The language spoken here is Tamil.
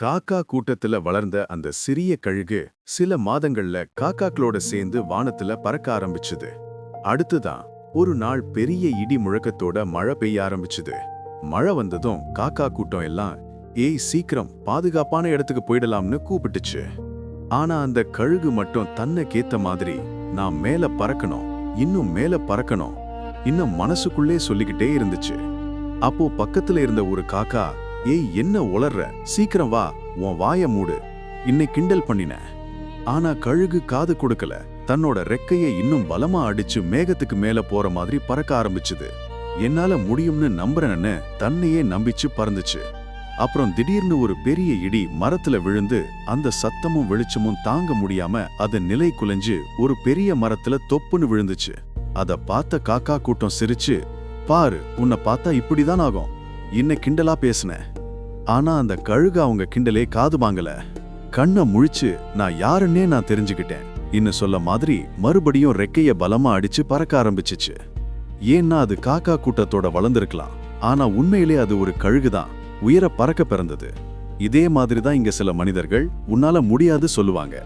காக்கா கூட்டத்துல வளர்ந்த அந்த சிறிய கழுகு சில மாதங்கள்ல காக்காக்களோட சேர்ந்து வானத்துல பறக்க ஆரம்பிச்சுது. அடுத்துதான் ஒரு நாள் பெரிய இடி முழக்கத்தோட மழை பெய்ய ஆரம்பிச்சுது. மழை வந்ததும் காக்கா கூட்டம் எல்லாம் ஏய் சீக்கிரம் பாதுகாப்பான இடத்துக்கு போயிடலாம்னு கூப்பிட்டுச்சு. ஆனா அந்த கழுகு மட்டும் தன்னை கேத்த மாதிரி நான் மேல பறக்கணும் இன்னும் மேல பறக்கணும் இன்னும் மனசுக்குள்ளே சொல்லிக்கிட்டே இருந்துச்சு. அப்போ பக்கத்துல இருந்த ஒரு காக்கா ஏய் என்ன உளர்ற? சீக்கிரம் வா உன் வாய மூடு. இன்னை கிண்டல் பண்ணின. ஆனா கழுகு காது கொடுக்கல. தன்னோட ரெக்கையை இன்னும் பலமா அடிச்சு மேகத்துக்கு மேல போற மாதிரி பறக்க ஆரம்பிச்சுது. என்னால முடியும்னு நம்புறேன்னு தன்னையே நம்பிச்சு பறந்துச்சு. அப்புறம் திடீர்னு ஒரு பெரிய இடி மரத்துல விழுந்து அந்த சத்தமும் வெளிச்சமும் தாங்க முடியாம அது நிலை குலைஞ்சு ஒரு பெரிய மரத்துல தொப்புன்னு விழுந்துச்சு. அத பார்த்த காக்கா கூட்டம் சிரிச்சு பாரு உன்னை பார்த்தா இப்படிதான் ஆகும். இன்ன கிண்டலா பேசுனேன் ஆனா அந்த கழுகு அவங்க கிண்டலே காது வாங்கல. கண்ணை முழிச்சு நான் யாருன்னே நான் தெரிஞ்சுக்கிட்டேன். இன்னும் சொல்ல மாதிரி மறுபடியும் ரெக்கைய பலமா அடிச்சு பறக்க ஆரம்பிச்சிச்சு. ஏன்னா அது காக்கா கூட்டத்தோட வளர்ந்திருக்கலாம். ஆனா உண்மையிலே அது ஒரு கழுகுதான். உயர பறக்க பிறந்தது. இதே மாதிரி தான் இங்க சில மனிதர்கள் உன்னால முடியாது சொல்லுவாங்க.